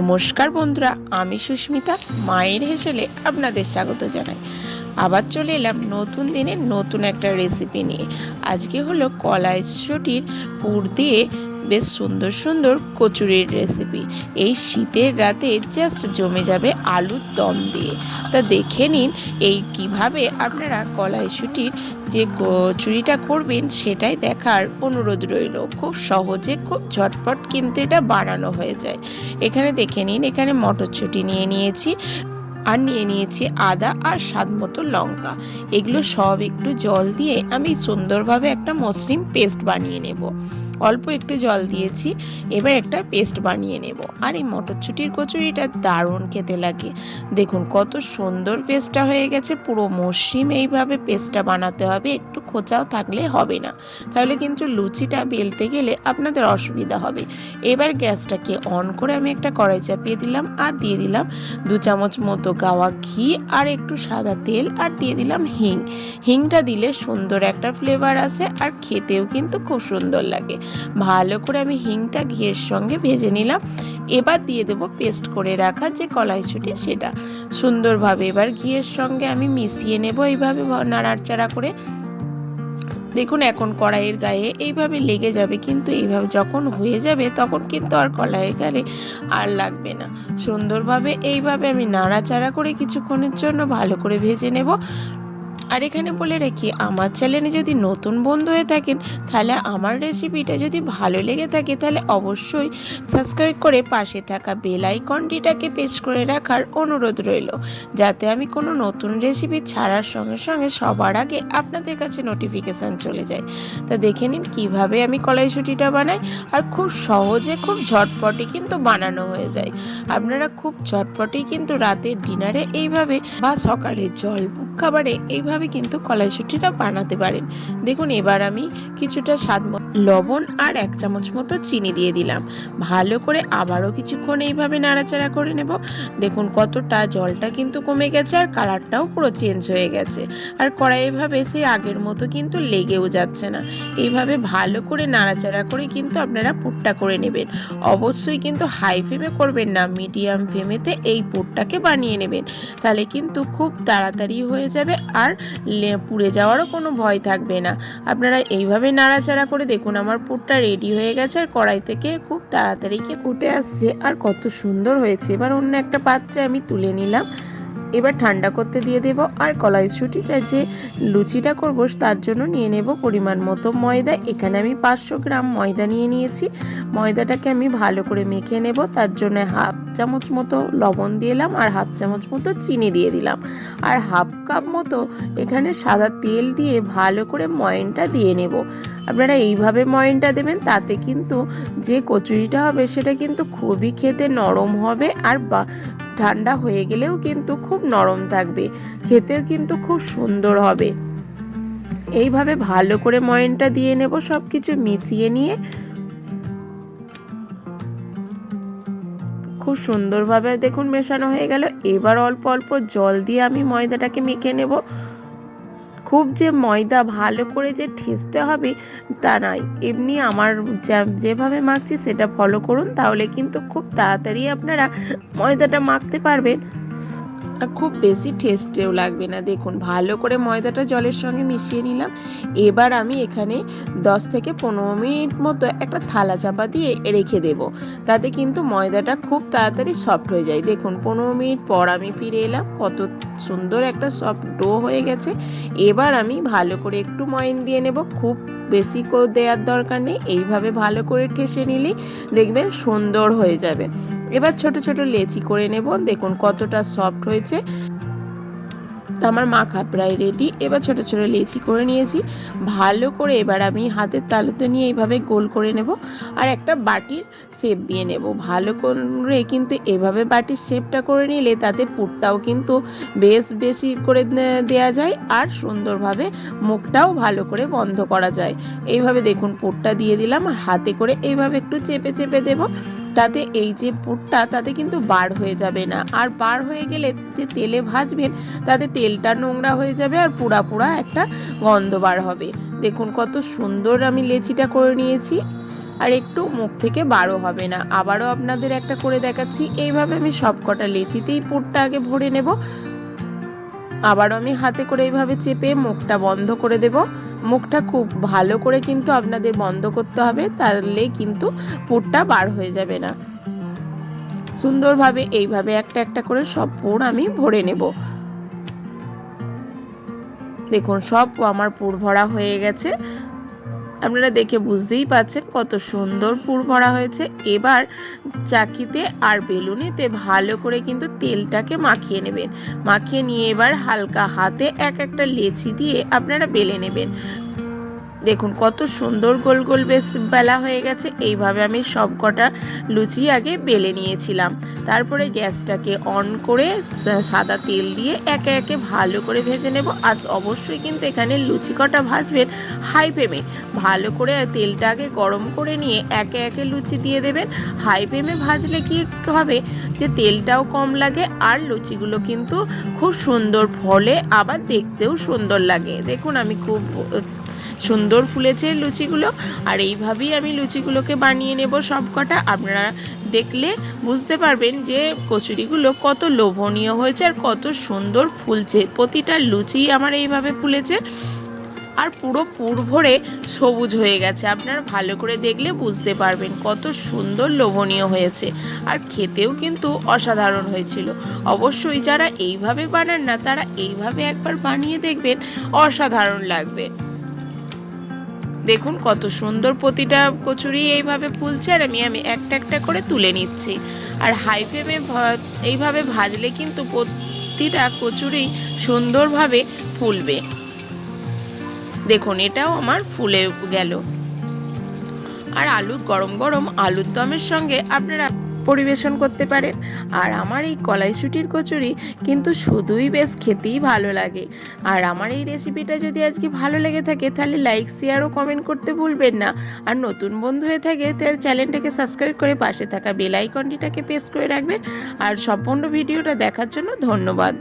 নমস্কার বন্ধুরা, আমি সুস্মিতা, মায়ের হেসেলে আপনাদের স্বাগত জানাই। আবার চলে এলাম নতুন দিনে নতুন একটা রেসিপি নিয়ে। আজকে হলো কলাই ছুটির পুর দিয়ে বেশ সুন্দর সুন্দর কচুরির রেসিপি এই শীতের রাতে জাস্ট জমে যাবে আলুর দম দিয়ে। তা দেখে নিন, এই কীভাবে আপনারা কলাইশুটির যে কচুরিটা করবেন, সেটাই দেখার অনুরোধ রইল। খুব সহজে, খুব ঝটপট কিন্তু এটা বানানো হয়ে যায়। এখানে দেখে নিন, এখানে মটরশুঁটি নিয়ে নিয়েছি, আর নিয়ে নিয়েছি আদা আর স্বাদ মতো লঙ্কা। এগুলো সব একটু জল দিয়ে আমি সুন্দরভাবে একটা মসৃণ পেস্ট বানিয়ে নেব। অল্প একটু জল দিয়েছি। এবার একটা পেস্ট বানিয়ে নেব। আর এই মটরশুঁটির কচুরিটা দারুণ খেতে লাগে। দেখুন, কত সুন্দর পেস্টটা হয়ে গেছে। পুরো মসৃণ এইভাবে পেস্টটা বানাতে হবে। একটু খোঁচাও থাকলে হবে না। তাহলে কিন্তু লুচিটা বেলতে গেলে আপনাদের অসুবিধা হবে। এবার গ্যাসটাকে অন করে আমি একটা কড়াই চাপিয়ে দিলাম আর দিয়ে দিলাম দু চামচ মতো গাওয়া ঘি আর একটু সাদা তেল আর দিয়ে দিলাম হিং। হিংটা দিলে সুন্দর একটা ফ্লেভার আসে আর খেতেও কিন্তু খুব সুন্দর লাগে। ভালো করে আমি হিংটা ঘিয়ের সঙ্গে ভেজে নিলাম। এবার দিয়ে দেবো পেস্ট করে রাখা যে কলাইশুটি সেটা। সুন্দরভাবে এবার ঘিয়ের সঙ্গে আমি মিশিয়ে নেব এইভাবে নাড়াচাড়া করে। দেখুন এখন কড়াইয়ের গায়ে এইভাবে লেগে যাবে কিন্তু এইভাবে যখন হয়ে যাবে তখন কিন্তু আর কড়াইয়ের গায়ে আর লাগবে না। সুন্দরভাবে এইভাবে আমি নাড়াচাড়া করে কিছুক্ষণের জন্য ভালো করে ভেজে নেব। আর এখানে বলে রাখি, আমার চ্যানেলে যদি নতুন বন্ধু হয়ে থাকেন, তাহলে আমার রেসিপিটা যদি ভালো লেগে থাকে, তাহলে অবশ্যই সাবস্ক্রাইব করে পাশে থাকা বেল আইকনটিটাকে পেশ করে রাখার অনুরোধ রইল। যাতে আমি কোনো নতুন রেসিপি ছাড়ার সঙ্গে সঙ্গে সবার আগে আপনাদের কাছে নোটিফিকেশান চলে যায়। তা দেখে নিন কীভাবে আমি কলাইশুটিটা বানাই, আর খুব সহজে, খুব ঝটপটে কিন্তু বানানো হয়ে যায়। আপনারা খুব ঝটপটেই কিন্তু রাতের ডিনারে এইভাবে বা সকালে জল খাবারে এইভাবে কিন্তু কলাইশুটিটা বানাতে পারেন। দেখুন, এবার আমি কিছুটা স্বাদ লবণ আর এক চামচ মতো চিনি দিয়ে দিলাম। ভালো করে আবারও কিছুক্ষণ এইভাবে নাড়াচাড়া করে নেব। দেখুন, কতটা জলটা কিন্তু কমে গেছে আর কালারটাও পুরো চেঞ্জ হয়ে গেছে। আর কড়াই এভাবে সে আগের মতো কিন্তু লেগেও যাচ্ছে না। এইভাবে ভালো করে নাড়াচাড়া করে কিন্তু আপনারা পুরটা করে নেবেন। অবশ্যই কিন্তু হাই ফ্লেমে করবেন না, মিডিয়াম ফ্লেমেতে এই পুরটাকে বানিয়ে নেবেন। তাহলে কিন্তু খুব তাড়াতাড়ি হয়ে যাবে আর পুড়ে যাওয়ারও কোনো ভয় থাকবে না। আপনারা এইভাবে নাড়াচাড়া করে দেখুন, আমার পুরটা রেডি হয়ে গেছে আর কড়াই থেকে খুব তাড়াতাড়ি উঠে আসছে। আর কত সুন্দর হয়েছে। এবার অন্য একটা পাত্রে আমি তুলে নিলাম। এবার ঠান্ডা করতে দিয়ে দেব আর কলাইশুটিটা যে লুচিটা করব তার জন্য নিয়ে নেব পরিমাণ মতো ময়দা। এখানে আমি পাঁচশো গ্রাম ময়দা নিয়ে নিয়েছি। ময়দাটাকে আমি ভালো করে মেখে নেব। তার জন্য হাফ চামচ মতো লবণ দিলাম আর হাফ চামচ মতো চিনি দিয়ে দিলাম। আর হাফ কাপ মতো এখানে সাদা তেল দিয়ে ভালো করে ময়নটা দিয়ে নেব। আপনারা এইভাবে ময়নটা দেবেন, তাতে কিন্তু যে কচুরিটা হবে সেটা কিন্তু খুবই খেতে নরম হবে আর বা, ঠান্ডা হয়ে গেলেও কিন্তু খুব নরম থাকবে, খেতেও কিন্তু খুব সুন্দর হবে। এইভাবে ভালো করে ময়নটা দিয়ে নেব সব কিছু মিশিয়ে নিয়ে। খুব সুন্দরভাবে দেখুন মেশানো হয়ে গেল, এবার অল্প অল্প জল দিয়ে আমি ময়দাটাকে মেখে নেব। খুব যে ময়দা ভালো করে যে ঠেসতে হবে তা নয়। এমনি আমার যেভাবে মাখছি সেটা ফলো করুন, তাহলে কিন্তু খুব তাড়াতাড়ি আপনারা ময়দাটা মাখতে পারবেন। খুব বেশি টেস্টেও লাগবে না। দেখুন, ভালো করে ময়দাটা জলের সঙ্গে মিশিয়ে নিলাম। এবার আমি এখানে 10 থেকে পনেরো মিনিট মতো একটা থালা চাপা দিয়ে রেখে দেব। তাতে কিন্তু ময়দাটা খুব তাড়াতাড়ি সফট হয়ে যায়। দেখুন, পনেরো মিনিট পর আমি ফিরে এলাম। কত সুন্দর একটা সফট ডো হয়ে গেছে। এবার আমি ভালো করে একটু ময়ন দিয়ে নেব। খুব বেশি দেওয়ার দরকার নেই। এইভাবে ভালো করে ঠেসে নিলেই দেখবেন সুন্দর হয়ে যাবে। এবার ছোট ছোট লেচি করে নেব। দেখুন কতটা সফট হয়েছে। আমার মাখা প্রায় রেডি এবার ছোট ছোট লেচি করে নিয়েছি। ভালো করে এবার আমি হাতের তালুতে নিয়ে এইভাবে গোল করে নেব। আর একটা বাটির শেপ দিয়ে নেব। ভালো করে কিন্তু এভাবে বাটির শেপটা করে নিলে তাতে পুরটাও কিন্তু বেশ বেশি করে দেয়া যায়। আর সুন্দরভাবে মুখটাও ভালো করে বন্ধ করা যায়। এইভাবে দেখুন পুরটা দিয়ে দিলাম। আর হাতে করে এইভাবে একটু চেপে চেপে দেব। তাতে এই যে পুরটা, তাতে কিন্তু বার হয়ে যাবে না। আর বার হয়ে গেলে যে তেলে ভাজবেন, তাতে তেলটা নোংরা হয়ে যাবে আর পুরা পুরা একটা গন্ধ বার হবে। দেখুন কত সুন্দর আমি লেচিটা করে নিয়েছি। আর একটু মুখ থেকে বারো হবে না। আবারও আপনাদের একটা করে দেখাচ্ছি। এইভাবে আমি সবকটা লেচিতেই পুরটা আগে ভরে নেব। আবারও আমি হাতে করে এইভাবে চেপে মুখটা বন্ধ করে দেব। মুখটা খুব ভালো করে কিন্তু আপনাদের বন্ধ করতে হবে, তাহলে কিন্তু পুরটা বার হয়ে যাবে না। সুন্দরভাবে এইভাবে একটা একটা করে সব পুর আমি ভরে নেব। দেখুন, সব আমার পুর ভরা হয়ে গেছে। আপনারা দেখে বুঝতেই পাচ্ছেন কত সুন্দর পুর ভরা হয়েছে। এবার চাকিতে আর বেলুনিতে ভালো করে কিন্তু তেলটাকে মাখিয়ে নেবেন। মাখিয়ে নিয়ে এবার হালকা হাতে এক একটা লেচি দিয়ে আপনারা বেলে নেবেন। দেখুন, কত সুন্দর গোল গোল বেশ বেলা হয়ে গেছে। এইভাবে আমি সব কটা লুচি আগে বেলে নিয়েছিলাম। তারপরে গ্যাসটাকে অন করে সাদা তেল দিয়ে একে একে ভালো করে ভেজে নেব। আর অবশ্যই কিন্তু এখানে লুচি কটা ভাজবেন হাই ফ্লেমে। ভালো করে তেলটাকে গরম করে নিয়ে একে একে লুচি দিয়ে দেবেন। হাই ফ্লেমে ভাজলে কি হবে যে তেলটাও কম লাগে আর লুচিগুলো কিন্তু খুব সুন্দর ফলে, আবার দেখতেও সুন্দর লাগে। দেখুন, আমি খুব সুন্দর ফুলেছে লুচিগুলো। আর এইভাবেই আমি লুচিগুলোকে বানিয়ে নেব সব কটা আপনারা দেখলে বুঝতে পারবেন যে কচুরিগুলো কত লোভনীয় হয়েছে আর কত সুন্দর ফুলছে। প্রতিটা লুচি আমার এইভাবে ফুলেছে। আর পুরো পুর ভরে সবুজ হয়ে গেছে। আপনারা ভালো করে দেখলে বুঝতে পারবেন কত সুন্দর লোভনীয় হয়েছে। আর খেতেও কিন্তু অসাধারণ হয়েছিল। অবশ্যই যারা এইভাবে বানান না, তারা এইভাবে একবার বানিয়ে দেখবেন, অসাধারণ লাগবে। দেখুন, কত সুন্দর প্রতিটা কচুরি এইভাবে ফুলছে আর আমি আমি একটা একটা করে তুলে নিচ্ছি। আর হাই ফ্লেমে এইভাবে ভাজলে কিন্তু প্রতিটা কচুরি সুন্দরভাবে ফুলবে। দেখুন, এটাও আমার ফুলে গেল। আর আলু গরম গরম আলুর দমের সঙ্গে আপনারা পরিবেশন করতে পারেন আর আমার এই কলাইশুটির কচুরি কিন্তু শুধুই বেশ খেতেই ভালো লাগে। আর আমার এই রেসিপিটা যদি আজকে ভালো লেগে থাকে, তাহলে লাইক শেয়ার ও কমেন্ট করতে ভুলবেন না। আর নতুন বন্ধু হয়ে থাকে, তাহলে চ্যানেলটাকে সাবস্ক্রাইব করে পাশে থাকা বেল আইকনটিটাকে প্রেস করে রাখবেন। আর সম্পূর্ণ ভিডিওটা দেখার জন্য ধন্যবাদ।